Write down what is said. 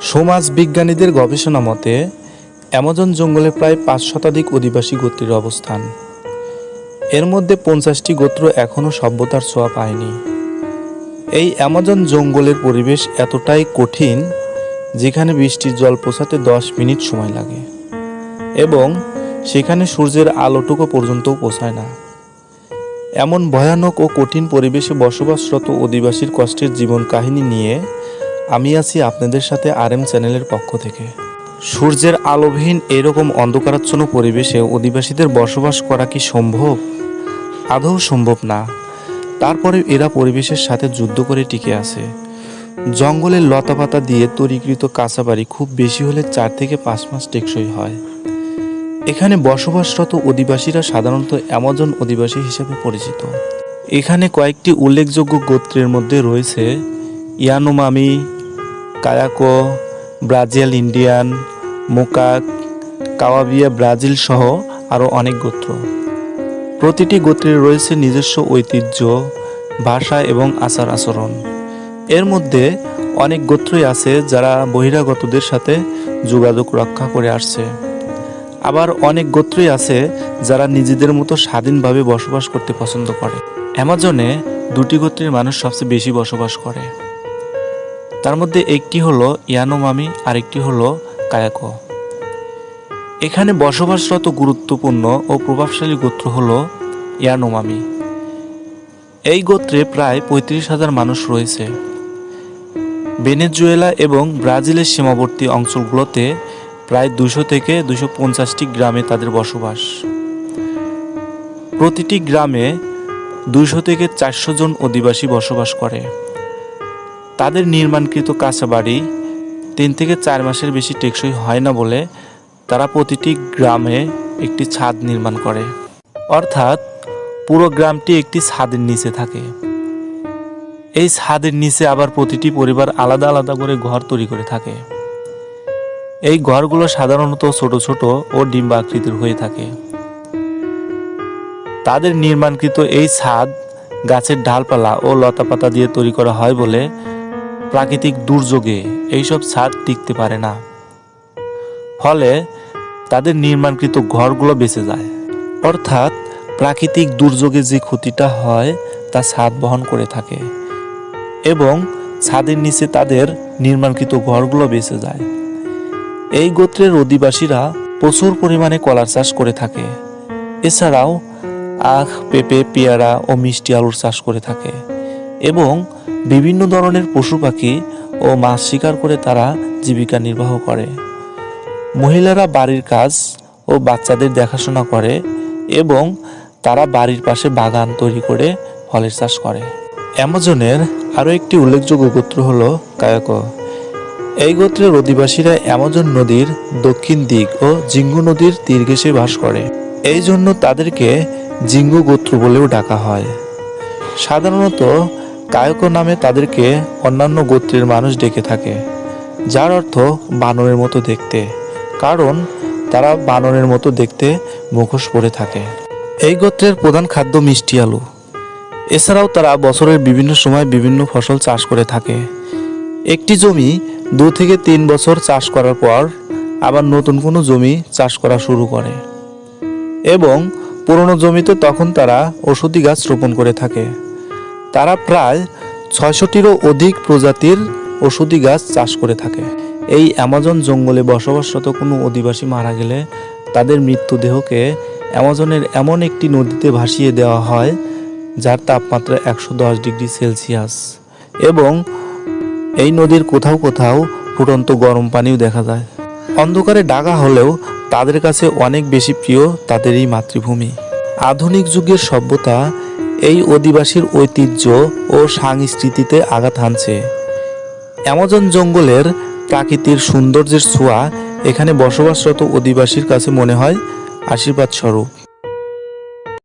সমাজ বিজ্ঞানীদের গবেষণা মতে, অ্যামাজন জঙ্গলে প্রায় পাঁচ শতাধিক অধিবাসী গোত্রের অবস্থান। এর মধ্যে পঞ্চাশটি গোত্র এখনও সভ্যতার ছোঁয়া পায়নি। এই অ্যামাজন জঙ্গলের পরিবেশ এতটাই কঠিন, যেখানে বৃষ্টির জল পৌঁছাতে দশ মিনিট সময় লাগে। এবং সেখানে সূর্যের আলোটুকু পর্যন্তও পৌঁছায় না। এমন ভয়ানক ও কঠিন পরিবেশে বসবাসরত অধিবাসীর কষ্টের জীবন কাহিনী নিয়ে আমি আছি আপনাদের সাথে আর এম চ্যানেলের পক্ষ থেকে। সূর্যের আলোবিহীন এরকম অন্ধকারাচ্ছন্ন পরিবেশে অধিবাসীদের বসবাস করা কি সম্ভব? আদৌ সম্ভব না। তারপরে এরা পরিবেশের সাথে যুদ্ধ করে টিকে আছে। জঙ্গলের লতাপাতা দিয়ে তৈরিকৃত কাঁচাবাড়ি খুব বেশি হলে চার থেকে পাঁচ মাস টেকসই হয়। এখানে বসবাসরত অধিবাসীরা সাধারণত অ্যামাজন অধিবাসী হিসেবে পরিচিত। এখানে কয়েকটি উল্লেখযোগ্য গোত্রের মধ্যে রয়েছে ইয়ানোমামি কায়াকো, ব্রাজিল ইন্ডিয়ান, মোকাক, কাওয়াবিয়া, ব্রাজিল সহ আরও অনেক গোত্র। প্রতিটি গোত্রের রয়েছে নিজস্ব ঐতিহ্য, ভাষা এবং আচার আচরণ। এর মধ্যে অনেক গোত্রই আছে যারা বহিরাগতদের সাথে যোগাযোগ রক্ষা করে আসছে। আবার অনেক গোত্রই আছে যারা নিজেদের মতো স্বাধীনভাবে বসবাস করতে পছন্দ করে। অ্যামাজনে দুটি গোত্রের মানুষ সবচেয়ে বেশি বসবাস করে। তার মধ্যে একটি হলো ইয়ানোমামি আর একটি হলো কায়াকো। এখানে বসবাসরত গুরুত্বপূর্ণ ও প্রভাবশালী গোত্র হলো ইয়ানোমামি। এই গোত্রে প্রায় পঁয়ত্রিশ হাজার মানুষ রয়েছে। ভেনেজুয়েলা এবং ব্রাজিলের সীমাবর্তী অঞ্চলগুলোতে প্রায় দুশো থেকে দুশো পঞ্চাশটি গ্রামে তাদের বসবাস। প্রতিটি গ্রামে দুশো থেকে চারশো জন অধিবাসী বসবাস করে। তাদের নির্মাণকৃত কাঁচা বাড়ি তিন থেকে চার মাসের বেশি টেকসই হয় না বলে তারা প্রতিটি গ্রামে একটি ছাদ নির্মাণ করে। অর্থাৎ পুরো গ্রামটি একটি ছাদের নিচে থাকে। এই ছাদের নিচে আবার প্রতিটি পরিবার আলাদা আলাদা করে ঘর তৈরি করে থাকে। এই ঘরগুলো সাধারণত ছোট ছোট ও ডিম্বা আকৃতির হয়ে থাকে। তাদের নির্মাণকৃত এই ছাদ গাছের ডালপালা ও লতাপাতা দিয়ে তৈরি করা হয় বলে প্রাকৃতিক দুর্যোগে এইসব ছাদ টিকতে পারে না। ফলে তাদের নির্মাণকৃত ঘরগুলো বেঁচে যায়। অর্থাৎ প্রাকৃতিক দুর্যোগে যে ক্ষতিটা হয়, তা ছাদ বহন করে থাকে এবং ছাদের নিচে তাদের নির্মাণকৃত ঘরগুলো বেঁচে যায়। এই গোত্রের অধিবাসীরা প্রচুর পরিমাণে কলার চাষ করে থাকে। এছাড়াও আখ, পেঁপে, পেয়ারা ও মিষ্টি আলুর চাষ করে থাকে। এবং বিভিন্ন ধরনের পশু পাখি ও মাছ শিকার করে তারা জীবিকা নির্বাহ করে। মহিলারা বাড়ির কাজ ও বাচ্চাদের দেখাশোনা করে এবং তারা বাড়ির পাশে বাগান তৈরি করে ফলের চাষ করে। অ্যামাজনের আরও একটি উল্লেখযোগ্য গোত্র হলো কায়াকো। এই গোত্রের অধিবাসীরা অ্যামাজন নদীর দক্ষিণ দিক ও জিঙ্গু নদীর তীর বাস করে। এই জন্য তাদেরকে জিঙ্গু গোত্র বলেও ডাকা হয়। সাধারণত কায়কো নামে তাদেরকে অন্যান্য গোত্রের মানুষ ডেকে থাকে, যার অর্থ বানরের মতো দেখতে, কারণ তারা বানরের মতো দেখতে মুখোশ পরে থাকে। এই গোত্রের প্রধান খাদ্য মিষ্টি আলু। এছাড়াও তারা বছরের বিভিন্ন সময় বিভিন্ন ফসল চাষ করে থাকে। একটি জমি দু থেকে তিন বছর চাষ করার পর আবার নতুন কোনো জমি চাষ করা শুরু করে। এবং পুরনো জমিতে তখন তারা ওষুধি গাছ রোপণ করে থাকে। তারা প্রায় ছয়শটিরও অধিক প্রজাতির ওষুধি গাছ চাষ করে থাকে। এই অ্যামাজন জঙ্গলে বসবাসরত কোনো অধিবাসী মারা গেলে তাদের মৃত্যুদেহকে অ্যামাজনের এমন একটি নদীতে ভাসিয়ে দেওয়া হয়, যার তাপমাত্রা একশো দশ ডিগ্রি সেলসিয়াস। এবং এই নদীর কোথাও কোথাও ফুটন্ত গরম পানিও দেখা যায়। অন্ধকারে ডাকা হলেও তাদের কাছে অনেক বেশি প্রিয় তাদের এই মাতৃভূমি। আধুনিক যুগের সভ্যতা এই অধিবাসীর ঐতিহ্য ও সংস্কৃতিতে আঘাত হানছে। অ্যামাজন জঙ্গলের প্রাকৃতির সৌন্দর্যের ছোঁয়া এখানে বসবাসরত অধিবাসীর কাছে মনে হয় আশীর্বাদ স্বরূপ